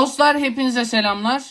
Dostlar hepinize selamlar.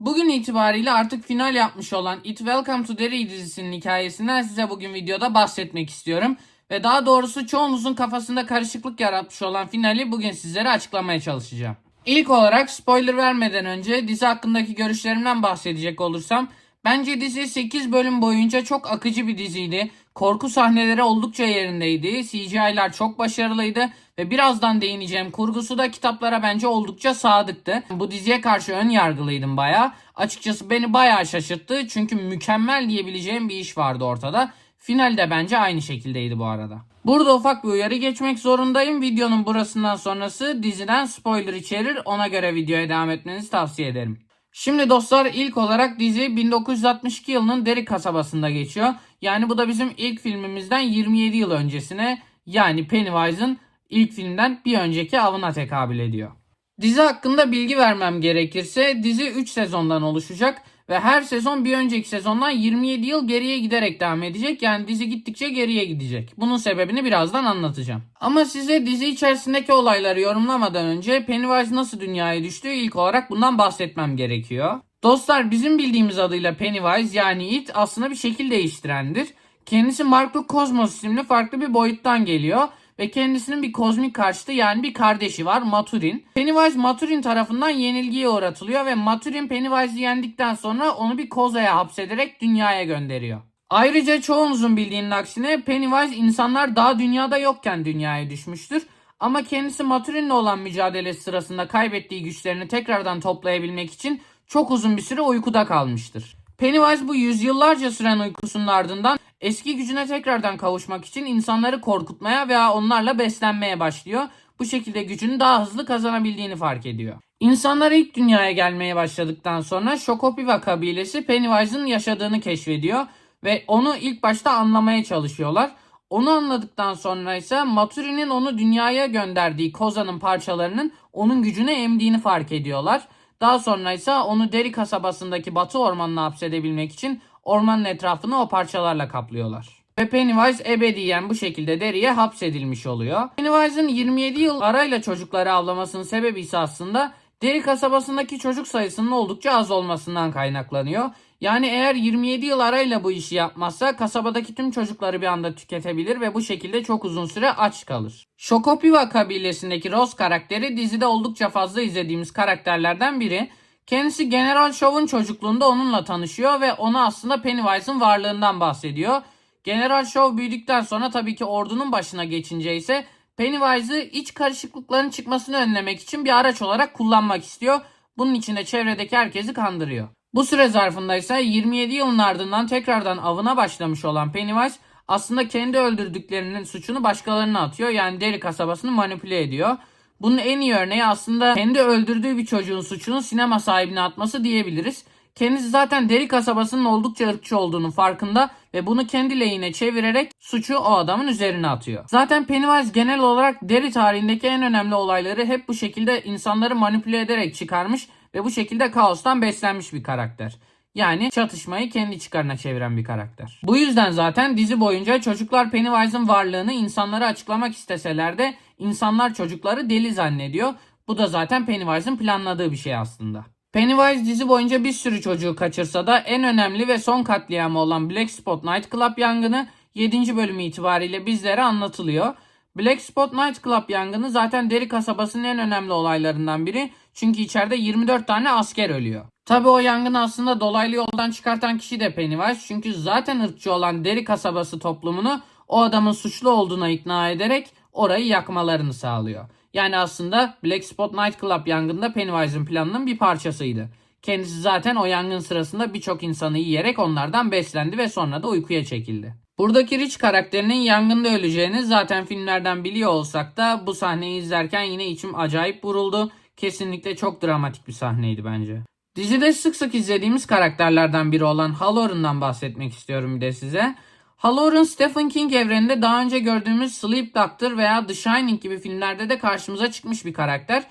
Bugün itibariyle artık final yapmış olan It Welcome to Derry dizisinin hikayesinden size bugün videoda bahsetmek istiyorum. Ve daha doğrusu çoğunuzun kafasında karışıklık yaratmış olan finali bugün sizlere açıklamaya çalışacağım. İlk olarak spoiler vermeden önce dizi hakkındaki görüşlerimden bahsedecek olursam bence dizi 8 bölüm boyunca çok akıcı bir diziydi. Korku sahneleri oldukça yerindeydi. CGI'lar çok başarılıydı ve birazdan değineceğim kurgusu da kitaplara bence oldukça sadıktı. Bu diziye karşı ön yargılıydım baya. Açıkçası beni baya şaşırttı çünkü mükemmel diyebileceğim bir iş vardı ortada. Final de bence aynı şekildeydi bu arada. Burada ufak bir uyarı geçmek zorundayım. Videonun burasından sonrası diziden spoiler içerir. Ona göre videoya devam etmenizi tavsiye ederim. Şimdi dostlar ilk olarak dizi 1962 yılının Derry kasabasında geçiyor. Yani bu da bizim ilk filmimizden 27 yıl öncesine yani Pennywise'ın ilk filmden bir önceki avına tekabül ediyor. Dizi hakkında bilgi vermem gerekirse dizi 3 sezondan oluşacak ve her sezon bir önceki sezondan 27 yıl geriye giderek devam edecek. Yani dizi gittikçe geriye gidecek. Bunun sebebini birazdan anlatacağım. Ama size dizi içerisindeki olayları yorumlamadan önce Pennywise nasıl dünyaya düştüğü ilk olarak bundan bahsetmem gerekiyor. Dostlar bizim bildiğimiz adıyla Pennywise yani It aslında bir şekil değiştirendir. Kendisi Marklu Cosmos isimli farklı bir boyuttan geliyor ve kendisinin bir kozmik karşıtı yani bir kardeşi var Maturin. Pennywise Maturin tarafından yenilgiye uğratılıyor ve Maturin Pennywise'ı yendikten sonra onu bir kozaya hapsederek dünyaya gönderiyor. Ayrıca çoğunuzun bildiğinin aksine Pennywise insanlar daha dünyada yokken dünyaya düşmüştür. Ama kendisi Maturin'le olan mücadelesi sırasında kaybettiği güçlerini tekrardan toplayabilmek için çok uzun bir süre uykuda kalmıştır. Pennywise bu yüzyıllarca süren uykusunun ardından eski gücüne tekrardan kavuşmak için insanları korkutmaya veya onlarla beslenmeye başlıyor. Bu şekilde gücünü daha hızlı kazanabildiğini fark ediyor. İnsanlar ilk dünyaya gelmeye başladıktan sonra Shokopiva kabilesi Pennywise'ın yaşadığını keşfediyor ve onu ilk başta anlamaya çalışıyorlar. Onu anladıktan sonra ise Maturi'nin onu dünyaya gönderdiği kozanın parçalarının onun gücünü emdiğini fark ediyorlar. Daha sonra ise onu Derry kasabasındaki batı ormanına hapsedebilmek için ormanın etrafını o parçalarla kaplıyorlar. Ve Pennywise ebediyen bu şekilde Derry'e hapsedilmiş oluyor. Pennywise'ın 27 yıl arayla çocukları avlamasının sebebi ise aslında Derry kasabasındaki çocuk sayısının oldukça az olmasından kaynaklanıyor. Yani eğer 27 yıl arayla bu işi yapmazsa kasabadaki tüm çocukları bir anda tüketebilir ve bu şekilde çok uzun süre aç kalır. Shokopiva kabilesindeki Rose karakteri dizide oldukça fazla izlediğimiz karakterlerden biri. Kendisi General Show'un çocukluğunda onunla tanışıyor ve ona aslında Pennywise'ın varlığından bahsediyor. General Show büyüdükten sonra tabii ki ordunun başına geçince ise Pennywise'ı iç karışıklıkların çıkmasını önlemek için bir araç olarak kullanmak istiyor. Bunun için de çevredeki herkesi kandırıyor. Bu süre zarfında ise 27 yılın ardından tekrardan avına başlamış olan Pennywise aslında kendi öldürdüklerinin suçunu başkalarına atıyor. Yani Derry kasabasını manipüle ediyor. Bunun en iyi örneği aslında kendi öldürdüğü bir çocuğun suçunu sinema sahibine atması diyebiliriz. Kendisi zaten Derry kasabasının oldukça ırkçı olduğunun farkında ve bunu kendi lehine çevirerek suçu o adamın üzerine atıyor. Zaten Pennywise genel olarak Derry tarihindeki en önemli olayları hep bu şekilde insanları manipüle ederek çıkarmış ve bu şekilde kaostan beslenmiş bir karakter. Yani çatışmayı kendi çıkarına çeviren bir karakter. Bu yüzden zaten dizi boyunca çocuklar Pennywise'ın varlığını insanlara açıklamak isteseler de insanlar çocukları deli zannediyor. Bu da zaten Pennywise'ın planladığı bir şey aslında. Pennywise dizi boyunca bir sürü çocuğu kaçırsa da en önemli ve son katliamı olan Black Spot Night Club yangını 7. bölümü itibariyle bizlere anlatılıyor. Black Spot Night Club yangını zaten Derry kasabasının en önemli olaylarından biri. Çünkü içeride 24 tane asker ölüyor. Tabi o yangını aslında dolaylı yoldan çıkartan kişi de Pennywise. Çünkü zaten ırkçı olan Derry kasabası toplumunu o adamın suçlu olduğuna ikna ederek orayı yakmalarını sağlıyor. Yani aslında Black Spot Night Club yangında Pennywise'ın planının bir parçasıydı. Kendisi zaten o yangın sırasında birçok insanı yiyerek onlardan beslendi ve sonra da uykuya çekildi. Buradaki Rich karakterinin yangında öleceğini zaten filmlerden biliyor olsak da bu sahneyi izlerken yine içim acayip vuruldu. Kesinlikle çok dramatik bir sahneydi bence. Dizide sık sık izlediğimiz karakterlerden biri olan Halloran'dan bahsetmek istiyorum bir de size. Halloran Stephen King evreninde daha önce gördüğümüz Sleep Doctor veya The Shining gibi filmlerde de karşımıza çıkmış bir karakter.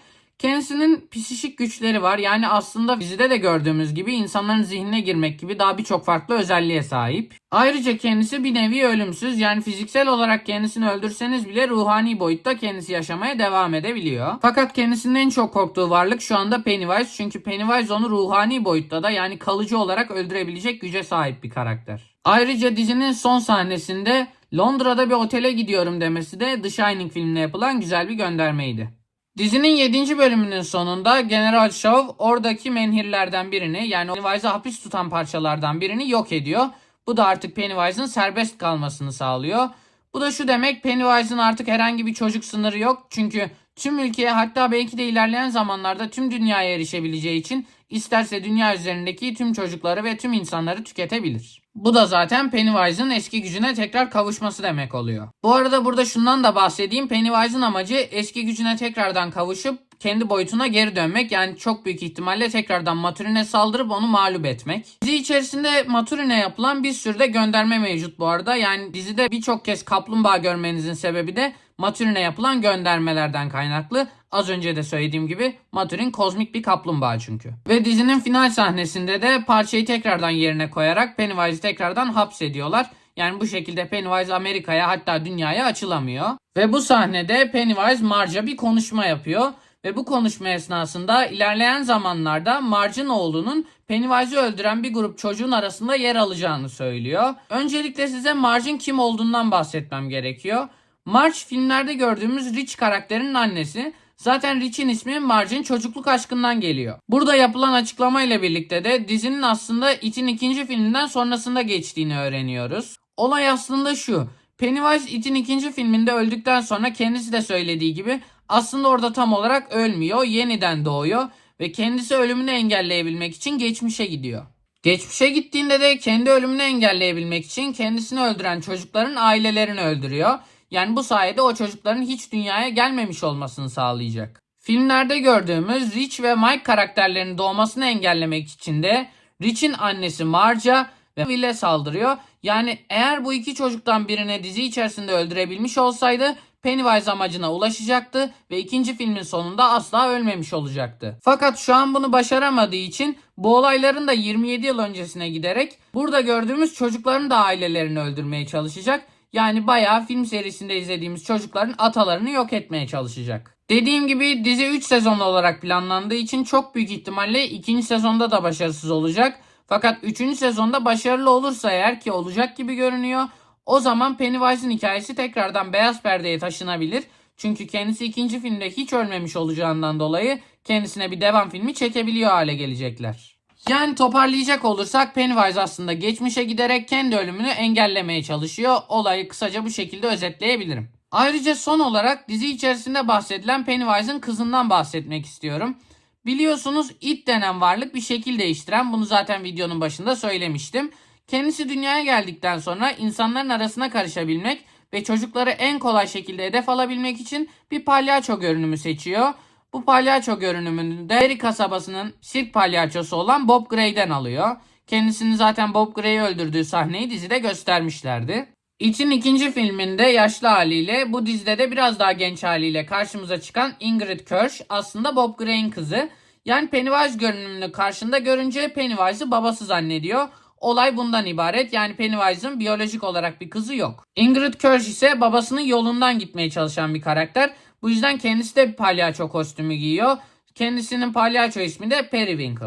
Kendisinin psişik güçleri var. Yani aslında dizide de gördüğümüz gibi insanların zihnine girmek gibi daha birçok farklı özelliğe sahip. Ayrıca kendisi bir nevi ölümsüz. Yani fiziksel olarak kendisini öldürseniz bile ruhani boyutta kendisi yaşamaya devam edebiliyor. Fakat kendisinin en çok korktuğu varlık şu anda Pennywise. Çünkü Pennywise onu ruhani boyutta da yani kalıcı olarak öldürebilecek güce sahip bir karakter. Ayrıca dizinin son sahnesinde Londra'da bir otele gidiyorum demesi de The Shining filmine yapılan güzel bir göndermeydi. Dizinin 7. bölümünün sonunda General Shaw oradaki menhirlerden birini yani Pennywise'ı hapis tutan parçalardan birini yok ediyor. Bu da artık Pennywise'ın serbest kalmasını sağlıyor. Bu da şu demek Pennywise'ın artık herhangi bir çocuk sınırı yok. Çünkü tüm ülkeye hatta belki de ilerleyen zamanlarda tüm dünyaya erişebileceği için isterse dünya üzerindeki tüm çocukları ve tüm insanları tüketebilir. Bu da zaten Pennywise'ın eski gücüne tekrar kavuşması demek oluyor. Bu arada burada şundan da bahsedeyim. Pennywise'ın amacı eski gücüne tekrardan kavuşup kendi boyutuna geri dönmek. Yani çok büyük ihtimalle tekrardan Maturin'e saldırıp onu mağlup etmek. Dizi içerisinde Maturin'e yapılan bir sürü de gönderme mevcut bu arada. Yani dizide birçok kez kaplumbağa görmenizin sebebi de Maturin'e yapılan göndermelerden kaynaklı. Az önce de söylediğim gibi Maturin kozmik bir kaplumbağa çünkü. Ve dizinin final sahnesinde de parçayı tekrardan yerine koyarak Pennywise'ı tekrardan hapsediyorlar. Yani bu şekilde Pennywise Amerika'ya hatta dünyaya açılamıyor. Ve bu sahnede Pennywise Marge'a bir konuşma yapıyor. Ve bu konuşma esnasında ilerleyen zamanlarda Marge'ın oğlunun Pennywise'ı öldüren bir grup çocuğun arasında yer alacağını söylüyor. Öncelikle size Marge'ın kim olduğundan bahsetmem gerekiyor. Marge filmlerde gördüğümüz Rich karakterinin annesi. Zaten Rich'in ismi Marge'in çocukluk aşkından geliyor. Burada yapılan açıklama ile birlikte de dizinin aslında It'in ikinci filminden sonrasında geçtiğini öğreniyoruz. Olay aslında şu. Pennywise It'in ikinci filminde öldükten sonra kendisi de söylediği gibi aslında orada tam olarak ölmüyor, yeniden doğuyor ve kendisi ölümünü engelleyebilmek için geçmişe gidiyor. Geçmişe gittiğinde de kendi ölümünü engelleyebilmek için kendisini öldüren çocukların ailelerini öldürüyor. Yani bu sayede o çocukların hiç dünyaya gelmemiş olmasını sağlayacak. Filmlerde gördüğümüz Rich ve Mike karakterlerinin doğmasını engellemek için de Rich'in annesi Marge'a ve Will'e saldırıyor. Yani eğer bu iki çocuktan birine dizi içerisinde öldürebilmiş olsaydı Pennywise amacına ulaşacaktı ve ikinci filmin sonunda asla ölmemiş olacaktı. Fakat şu an bunu başaramadığı için bu olayların da 27 yıl öncesine giderek burada gördüğümüz çocukların da ailelerini öldürmeye çalışacak. Yani bayağı film serisinde izlediğimiz çocukların atalarını yok etmeye çalışacak. Dediğim gibi dizi 3 sezonlu olarak planlandığı için çok büyük ihtimalle ikinci sezonda da başarısız olacak. Fakat 3. sezonda başarılı olursa eğer ki olacak gibi görünüyor. O zaman Pennywise'ın hikayesi tekrardan beyaz perdeye taşınabilir. Çünkü kendisi ikinci filmde hiç ölmemiş olacağından dolayı kendisine bir devam filmi çekebiliyor hale gelecekler. Yani toparlayacak olursak Pennywise aslında geçmişe giderek kendi ölümünü engellemeye çalışıyor. Olayı kısaca bu şekilde özetleyebilirim. Ayrıca son olarak dizi içerisinde bahsedilen Pennywise'ın kızından bahsetmek istiyorum. Biliyorsunuz it denen varlık bir şekil değiştiren bunu zaten videonun başında söylemiştim. Kendisi dünyaya geldikten sonra insanların arasına karışabilmek ve çocukları en kolay şekilde hedef alabilmek için bir palyaço görünümü seçiyor. Bu palyaço görünümünü de Derry kasabasının sirk palyaçosu olan Bob Gray'den alıyor. Kendisini zaten Bob Gray'i öldürdüğü sahneyi dizide göstermişlerdi. İçin ikinci filminde yaşlı haliyle bu dizide de biraz daha genç haliyle karşımıza çıkan Ingrid Kirsch aslında Bob Gray'in kızı. Yani Pennywise görünümünü karşında görünce Pennywise'ı babası zannediyor. Olay bundan ibaret. Yani Pennywise'ın biyolojik olarak bir kızı yok. Ingrid Kirsch ise babasının yolundan gitmeye çalışan bir karakter. Bu yüzden kendisi de palyaço kostümü giyiyor. Kendisinin palyaço ismi de Periwinkle.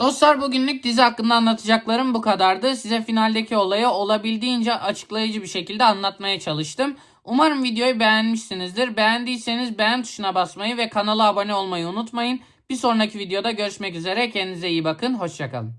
Dostlar bugünlük dizi hakkında anlatacaklarım bu kadardı. Size finaldeki olayı olabildiğince açıklayıcı bir şekilde anlatmaya çalıştım. Umarım videoyu beğenmişsinizdir. Beğendiyseniz beğen tuşuna basmayı ve kanala abone olmayı unutmayın. Bir sonraki videoda görüşmek üzere. Kendinize iyi bakın. Hoşçakalın.